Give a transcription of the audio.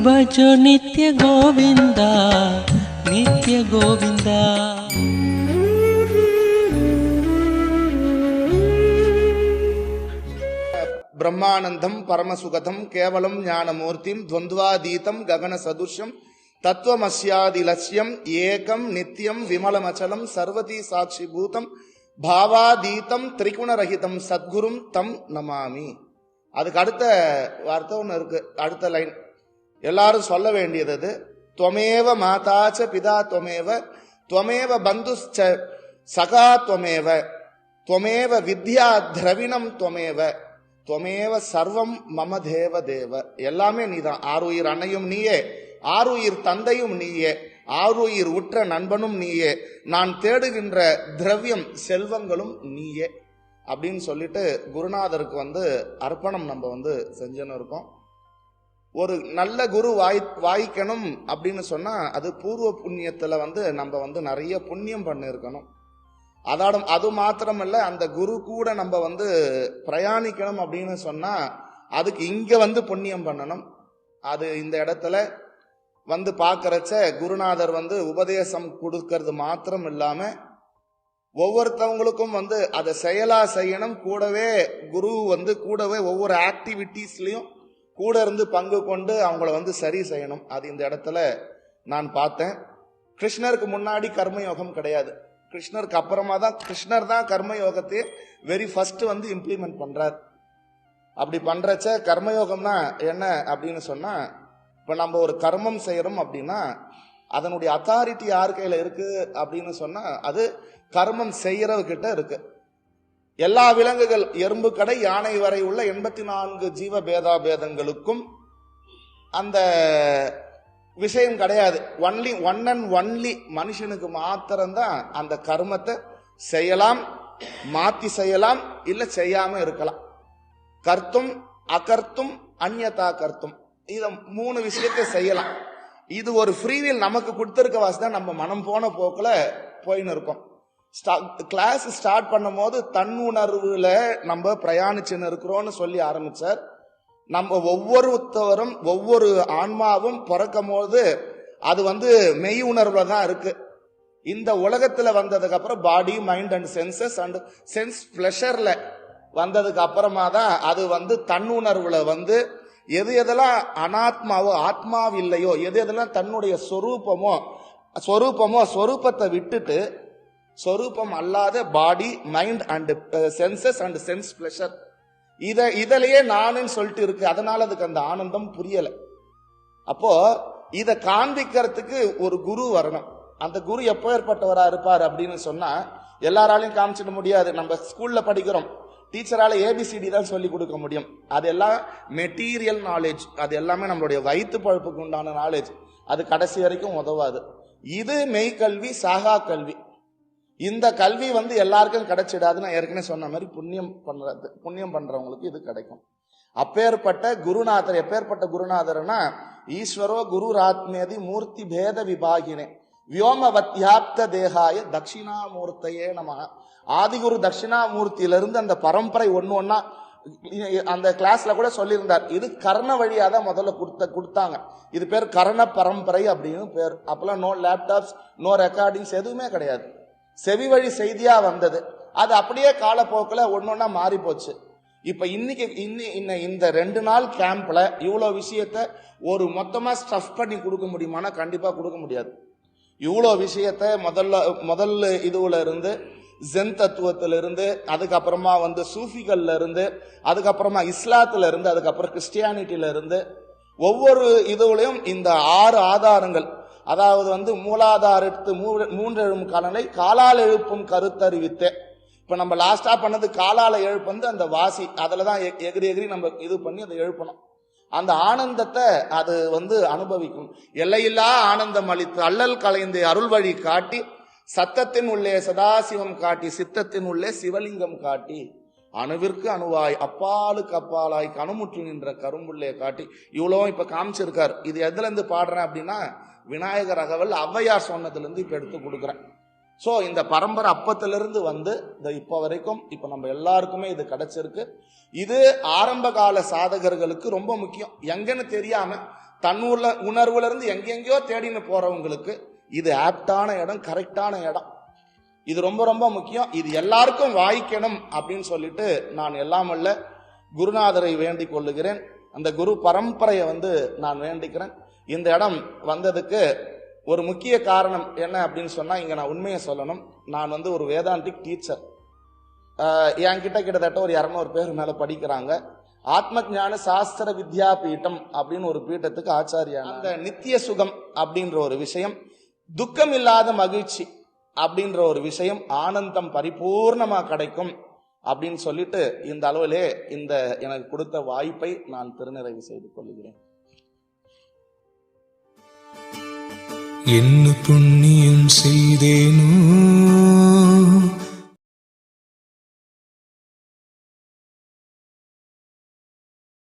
भजो नित्य गोविन्दा नित्य गोविन्दा பிரம்மானந்தம் பரமசுகதம் கேவலம் ஞானமூர்த்திம் துவந்துவாதீதம் ககன சதுஷம் தத்துவமஸ்யாதி லட்சியம் ஏகம் நித்தியம் விமலமச்சலம் சர்வதி சாட்சி பூதம் பாவாதீதம் திரிகுணரகிதம் சத்குரும் தம் நமாமி அதுக்கு அடுத்த வார்த்தை ஒன்று இருக்கு அடுத்த லைன் எல்லாரும் சொல்ல வேண்டியது அது. துவமேவ மாதாச்ச பிதா துவமேவ துவமேவ பந்துச்ச சகா துவமேவ துவமேவ வித்யா திரவிணம் துவமேவ துவமேவ சர்வம் மம தேவ தேவ. எல்லாமே நீதான். ஆறுயிர் அன்னையும் நீயே ஆறுயிர் தந்தையும் நீயே ஆறுயிர் உற்ற நண்பனும் நீயே நான் தேடுகின்ற திரவியம் செல்வங்களும் நீயே. அப்படின்னு சொல்லிட்டு குருநாதருக்கு வந்து அர்ப்பணம் நம்ம வந்து செஞ்சுன்னு இருக்கோம். ஒரு நல்ல குரு வாய் வாய்க்கணும் அப்படின்னு சொன்னால் அது பூர்வ புண்ணியத்தில் வந்து நம்ம வந்து நிறைய புண்ணியம் பண்ணியிருக்கணும் அதோட அது மாத்திரமல்ல அந்த குரு கூட நம்ம வந்து பிரயாணிக்கணும் அப்படின்னு சொன்னால் அதுக்கு இங்கே வந்து புண்ணியம் பண்ணணும். அது இந்த இடத்துல வந்து பார்க்குறச்ச குருநாதர் வந்து உபதேசம் கொடுக்கறது மாத்திரம் இல்லாமல் ஒவ்வொருத்தவங்களுக்கும் வந்து அதை செயலாக செய்யணும். கூடவே குரு வந்து கூடவே ஒவ்வொரு ஆக்டிவிட்டீஸ்லேயும் கூட இருந்து பங்கு கொண்டு அவங்கள வந்து சரி செய்யணும். அது இந்த இடத்துல நான் பார்த்தேன். கிருஷ்ணருக்கு முன்னாடி கர்மயோகம் கிடையாது. கிருஷ்ணருக்கு அப்புறமா தான் கிருஷ்ணர் தான் கர்மயோகத்தையே வெரி ஃபர்ஸ்ட் வந்து இம்ப்ளிமெண்ட் பண்றார். அப்படி பண்றச்ச கர்மயோகம்னா என்ன அப்படின்னு சொன்னா இப்ப நம்ம ஒரு கர்மம் செய்யறோம் அப்படின்னா அதனுடைய அத்தாரிட்டி யார் கையில இருக்கு அப்படின்னு சொன்னா அது கர்மம் செய்யறவகிட்ட இருக்கு. எல்லா விலங்குகள் எறும்பு கடை யானை வரை உள்ள எண்பத்தி நான்கு ஜீவ பேதாபேதங்களுக்கும் அந்த விஷயம் கிடையாது. ஒன்லி ஒன் அண்ட் ஒன்லி மனுஷனுக்கு மாத்திரம்தான் அந்த கர்மத்தை செய்யலாம் மாத்தி செய்யலாம் இல்ல செய்யாம இருக்கலாம். கர்த்தும் அகர்த்தும் அந்யதா கர்த்தும். இத மூணு விஷயத்தை செய்யலாம். இது ஒரு ஃப்ரீவில் நமக்கு கொடுத்திருக்க வாசி தான் நம்ம மனம் போன போக்கில் போயின்னு இருக்கோம். கிளாஸ் ஸ்டார்ட் பண்ணும் போது தன்னுணர்வுல நம்ம பிரயாணிச்சுன்னு இருக்கிறோம்னு சொல்லி ஆரம்பிச்சார். நம்ம ஒவ்வொருத்தவரும் ஒவ்வொரு ஆன்மாவும் பிறக்கும் போது அது வந்து மெய் உணர்வுல தான் இருக்கு. இந்த உலகத்துல வந்ததுக்கு அப்புறம் body mind and senses and sense பிளஷர்ல வந்ததுக்கு அப்புறமா தான் அது வந்து தன்னுணர்வுல வந்து எது எதெல்லாம் அனாத்மாவோ ஆத்மாவில்லையோ எது எதெல்லாம் தன்னுடைய சொரூபமோ சொரூபமோ சொரூபத்தை விட்டுட்டு சொரூபம் அல்லாத body mind and senses and sense pleasure இதை இதிலேயே நானுன்னு சொல்லிட்டு இருக்கு. அதனால அதுக்கு அந்த ஆனந்தம் புரியல. அப்போ இதை காண்பிக்கிறதுக்கு ஒரு குரு வரணும். அந்த குரு எப்போ ஏற்பட்டவரா இருப்பார் அப்படின்னு சொன்னா எல்லாராலையும் காமிச்சிட முடியாது. நம்ம ஸ்கூல்ல படிக்கிறோம். டீச்சரால ஏபிசிடி தான் சொல்லி கொடுக்க முடியும். அது எல்லாம் மெட்டீரியல் நாலேஜ் அது எல்லாமே நம்மளுடைய வயிற்று பழப்புக்கு உண்டான நாலேஜ் அது கடைசி வரைக்கும் உதவாது. இது மெய்கல்வி சாகா கல்வி. இந்த கல்வி வந்து எல்லாருக்கும் கிடைச்சிடாது நான் ஏற்கனவே சொன்ன மாதிரி புண்ணியம் பண்றது புண்ணியம் பண்றவங்களுக்கு இது கிடைக்கும். அப்பேற்பட்ட குருநாதர் எப்பேற்பட்ட குருநாதர்னா ஈஸ்வரோ குரு ராத்மேதி மூர்த்தி பேத விபாகினே வியோமவத்யாப்த தேகாய தட்சிணாமூர்த்தையே நம. ஆதிகுரு தட்சிணாமூர்த்தியிலிருந்து அந்த பரம்பரை ஒன்று ஒன்னா அந்த கிளாஸ்ல கூட சொல்லியிருந்தார். இது கர்ண வழியாக தான் முதல்ல கொடுத்த கொடுத்தாங்க. இது பேர் கர்ண பரம்பரை அப்படின்னு பேர். அப்பெல்லாம் நோ லேப்டாப்ஸ் நோ ரெக்கார்டிங்ஸ் எதுவுமே கிடையாது. செவி வழி செய்தியா வந்தது. அது அப்படியே காலப்போக்கில் ஒன்னொன்னா மாறி போச்சு. இப்ப இன்னைக்கு இன்னி இன்ன இந்த ரெண்டு நாள் கேம்ப்ல இவ்வளோ விஷயத்த ஒரு மொத்தமா ஸ்டஃப் பண்ணி கொடுக்க முடியுமானா கண்டிப்பா கொடுக்க முடியாது. இவ்வளோ விஷயத்த முதல்ல முதல்ல இதுல இருந்து ஜென் தத்துவத்துல இருந்து அதுக்கப்புறமா வந்து சூஃபிகள்ல இருந்து அதுக்கப்புறமா இஸ்லாத்துல இருந்து அதுக்கப்புறம் கிறிஸ்டியானிட்டியில இருந்து ஒவ்வொரு இதுலயும் இந்த ஆறு ஆதாரங்கள் அதாவது வந்து மூலாதாரத்து மூன்றெழும் கலனை காலால் எழுப்பும் கருத்தறிவித்தேன் இப்ப நம்ம லாஸ்டா பண்ணது காலால எழுப்பந்து அந்த வாசி அதுலதான் தான் எகிரி எகிரி நம்ம இது பண்ணி அதை எழுப்பணும். அந்த ஆனந்தத்தை அது வந்து அனுபவிக்கும். எல்லையில்லா ஆனந்தம் அளித்து அல்லல் கலைந்து அருள் வழி காட்டி சத்தத்தின் உள்ளே சதாசிவம் காட்டி சித்தத்தின் உள்ளே சிவலிங்கம் காட்டி அணுவிற்கு அணுவாய் அப்பாலுக்கு அப்பாலாய் கணுமுற்று நின்ற கரும்புள்ளையை காட்டி இவ்வளோ இப்ப காமிச்சிருக்கார். இது எதுல இருந்து பாடுறேன் அப்படின்னா விநாயகர் அகவல் ஔவையார் சொன்னதுல இருந்து இப்ப எடுத்து கொடுக்குறேன். ஸோ இந்த பரம்பரை அப்பத்திலிருந்து வந்து இந்த இப்போ வரைக்கும் இப்போ நம்ம எல்லாருக்குமே இது கிடைச்சிருக்கு. இது ஆரம்ப கால சாதகர்களுக்கு ரொம்ப முக்கியம். எங்கன்னு தெரியாம தன்னூர்ல உணர்வுல இருந்து எங்கெங்கேயோ தேடின்னு போறவங்களுக்கு இது ஆப்டான இடம் கரெக்டான இடம். இது ரொம்ப ரொம்ப முக்கியம். இது எல்லாருக்கும் வாய்க்கணும் அப்படின்னு சொல்லிட்டு நான் எல்லாம் அல்ல குருநாதரை வேண்டிக் கொள்ளுகிறேன். அந்த குரு பரம்பரையை வந்து நான் வேண்டிக்கிறேன். இந்த இடம் வந்ததுக்கு ஒரு முக்கிய காரணம் என்ன அப்படின்னு சொன்னா இங்க நான் உண்மையை சொல்லணும். நான் வந்து ஒரு வேதாந்திக் டீச்சர் என்கிட்ட கிட்டத்தட்ட ஒரு இரநூறு பேர் மேல படிக்கிறாங்க. ஆத்ம ஞான சாஸ்திர வித்யா பீட்டம் அப்படின்னு ஒரு பீட்டத்துக்கு ஆச்சாரியா அந்த நித்திய சுகம் அப்படின்ற ஒரு விஷயம் துக்கம் இல்லாத மகிழ்ச்சி அப்படின்ற ஒரு விஷயம் ஆனந்தம் பரிபூர்ணமாக கிடைக்கும் அப்படின்னு சொல்லிட்டு இந்த அளவிலே இந்த எனக்கு கொடுத்த வாய்ப்பை நான் திருநிறைவு செய்து கொள்கிறேன். என்ன புண்ணியம் செய்தேனோ